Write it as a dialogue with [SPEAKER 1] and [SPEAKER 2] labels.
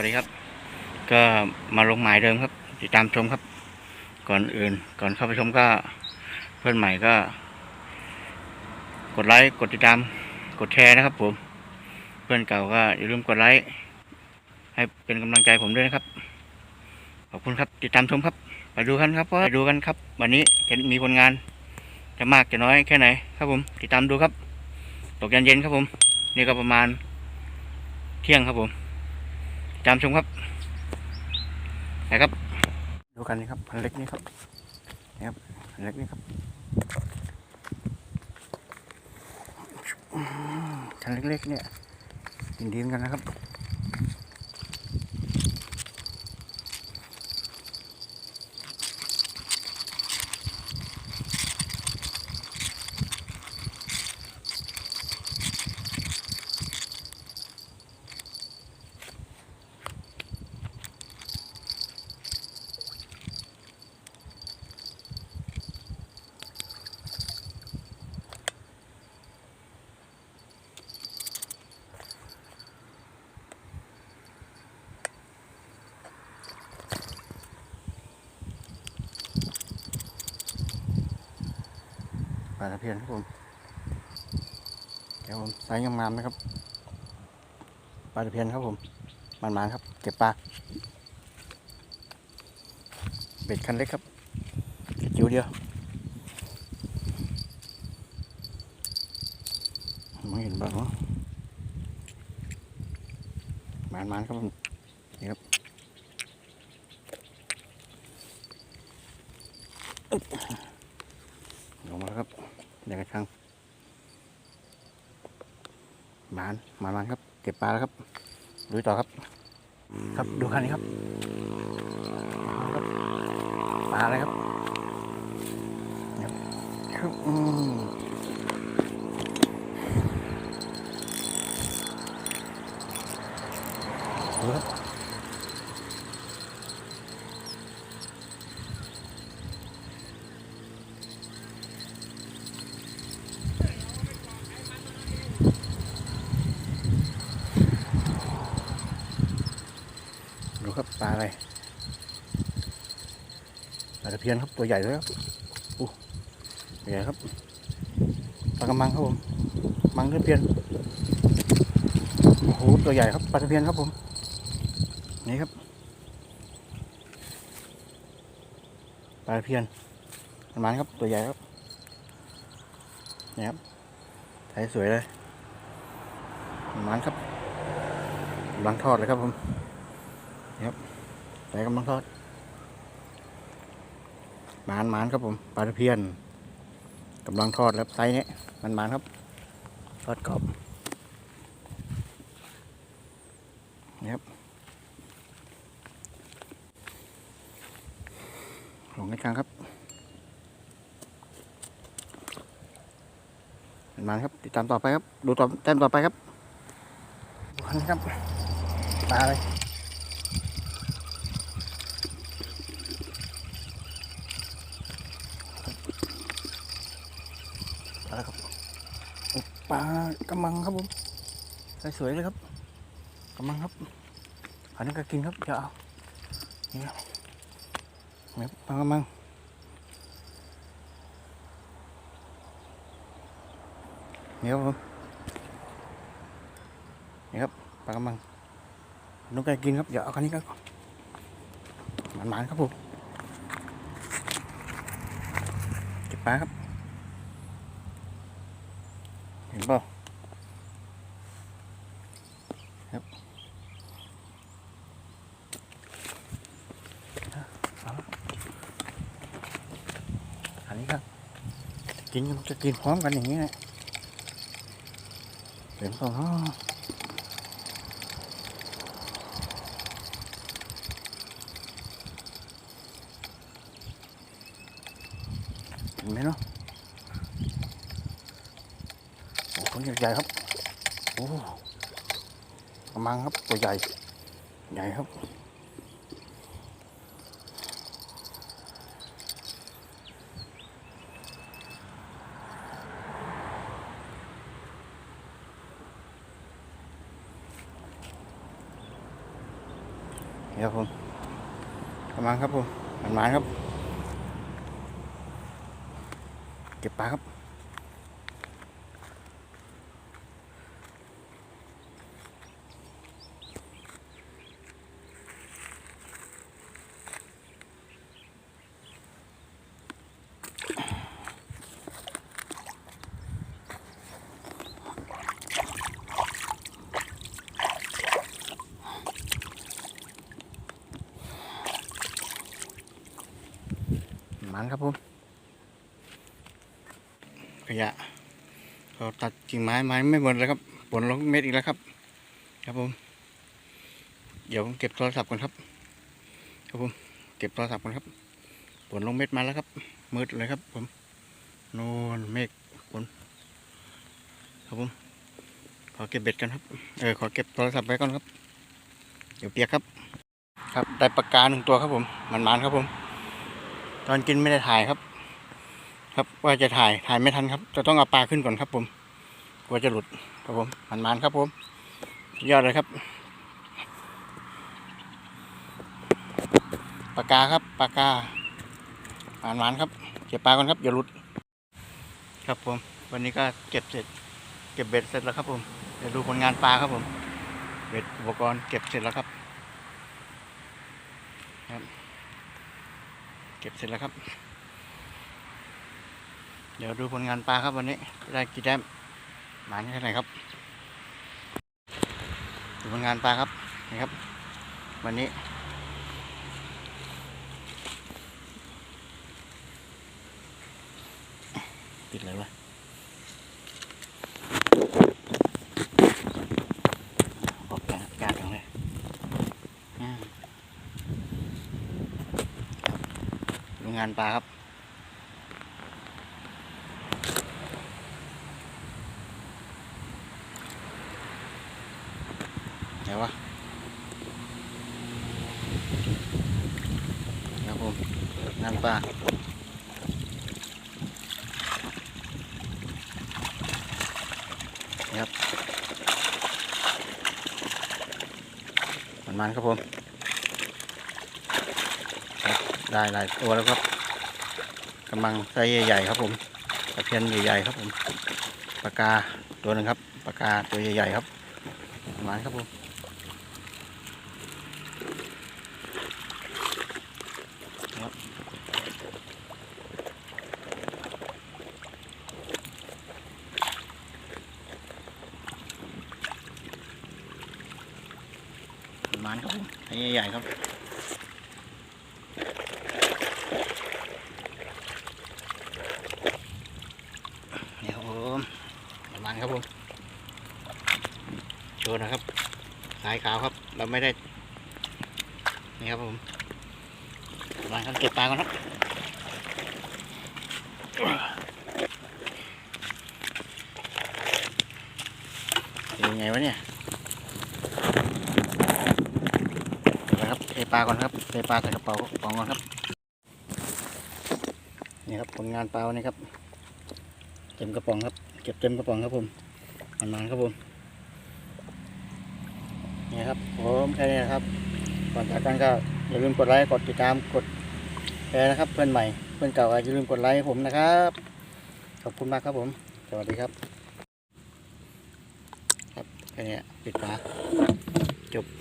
[SPEAKER 1] วัสดีครับ ก็มาลงหมายเดิมครับ ติดตามชมครับ ก่อนอื่น ก่อนเข้าไปชมก็ เพื่อนใหม่ก็ กดไลค์กดติดตามกดแชร์นะครับ ผม เพื่อนเก่าก็อย่าลืมกดไลค์ให้เป็นกำลังใจผมด้วยนะครับ ขอบคุณครับ ติดตามชมครับ ไปดูกันครับว่าไปดูกันครับ วันนี้จะมีผลงาน จะมากจะน้อยแค่ไหน ครับผม ติดตามดูครับ ตกเย็นๆครับผม นี่ก็ประมาณเที่ยงครับผม ตามชมครับนะครับ ดูกันนี่ครับพันเล็กนี่ครับนะครับพันเล็กนี่ครับพันเล็กๆเนี่ยกินดีนกันนะครับ ปลาตะเพียนครับผมเดี๋ยวผมใส่งามๆนะครับปลาตะเพียนครับผมมันมาครับ เก็บปลาเบ็ดคันเล็กครับจิ๋วเดียวไม่เห็นบ้างเหรอมันมันๆครับผมนี่ครับอึ๊บ ลงมาแล้วครับเดี๋ยวกระชังหมานหมานมันครับ เก็บปลาแล้วครับดูต่อครับ ครับดูคันนี้ครับครับปลาอะไรครับครับครับอืมดูครับดูครับ ปลาอะไรปลาตะเพียนครับตัวใหญ่เลยครับอู้ใหญ่ครับปลากระมังครับผมมังตะเพียนโอ้โหตัวใหญ่ครับปลาตะเพียนครับผมนี่ครับปลาตะเพียนประมาณครับตัวใหญ่ครับนี่ครับใช้สวยเลยประมาณครับกำลังทอดเลยครับผม ใส่กำลังทอดหมานหมานครับผมปลาตะเพียนกำลังทอดแล้วไซส์นี้มันหมานครับ ทอดกรอบนี่ครับหลงในกลางครับมันหมานครับติดตามต่อไปครับ ดูต่อแต้มต่อไปครับคันนี้ครับปลาอะไปลาครับปลากระมังครับผมสวยๆเลยครับกระมังครับอันนี้ก็กินครับจะเอานี่ครับนี่ปลากระมังนี่ครับผมนี่ครับปลากระมังน้องไก่กินครับเดี๋ยวเอาคันนี้ก็มันหมานๆครับผมเก็บปลาครับ เห็นเปล่าครับเอาละอันนี้ครับกินจะกินพร้อมกันอย่างนี้นะเห็นเปล่าเนาะเห็นไหมเนาะ โอ้ตัว ใหญ่ๆครับโอ้กระมังครับตัวใหญ่ ใหญ่ครับนนี่ครับผมกำลังครับผมมันมาครับ เก็บปลาครับ มันครับผมขยะเขาตัดกิ่งไม้ไม้ไม่หมดเลยครับผลลงเม็ดอีกแล้วครับ ครับผม เดี๋ยวผมเก็บโทรศัพท์ก่อนครับ ครับผม เก็บโทรศัพท์ก่อนครับผลลงเม็ดมาแล้วครับ มืดเลยครับ ผมโน่นเมฆฝนครับผม ขอเก็บเบ็ดกันครับ เออ ขอเก็บโทรศัพท์ไว้ก่อนครับ เดี๋ยวเปียกครับ ครับ ได้ปากกาหนึ่งตัวครับผม มันมันๆครับผม ตอนกินไม่ได้ถ่ายครับ ครับว่าจะถ่ายถ่ายไม่ทันครับจะต้องเอาปลาขึ้นก่อนครับ ผมกลัวจะหลุดครับผมมันมันครับผมยอดเลยครับปากกาครับปากกามันมันครับเก็บปลาก่อนครับอย่าหลุด ครับผม วันนี้ก็เก็บเสร็จ เก็บเบ็ดเสร็จแล้วครับ ผมเดี๋ยวดูผลงานปลาครับผม เบ็ดอุปกรณ์เก็บเสร็จแล้วครับ เก็บเสร็จแล้วครับ เดี๋ยวดูผลงานปลาครับวันนี้ได้กี่แต้มหมานแค่ไหนครับดูผลงานปลาครับนี่ครับ วันนี้ปิดเลยวะออกอากาศตรงนี้อืม ดู งานปลาครับเดี๋ยวะเดี๋ยวผม งานปลาครับมันมันๆครับผม ได้หลายตัวแล้วครับกำลังไซส์ใหญ่ๆครับผมตะเพียนใหญ่ๆครับผมปากกาตัวหนึ่งครับปากกาตัวใหญ่ๆครับประมาณครับผมประมาณครับผมไซส์ใหญ่ๆครับ นี่ครับผม ประครับผมโชว์นะครับสายขาวครับ เราไม่ได้นี่ครับผมมาครับเก็บปลาก่อนครับยังไงวะเนี่ยเดี๋ยวนะครับเทปลาก่อนครับเทปลาใส่กระเป๋ากระป๋องก่อนครับนี่ครับผลงานปลาวันนี้ครับเต็มกระป๋องครับ เก็บเต็มกระป๋องครับผมมันมันๆครับผมนี่ครับผมแค่นี้นะครับ ก่อนจากกันก็อย่าลืมกดไลค์กดติดตามกดแชร์นะครับ เพื่อนใหม่เพื่อนเก่าอย่าลืมกดไลค์ผมนะครับ ขอบคุณมากครับผม สวัสดีครับ ครับแค่นี้ปิดฝาจบ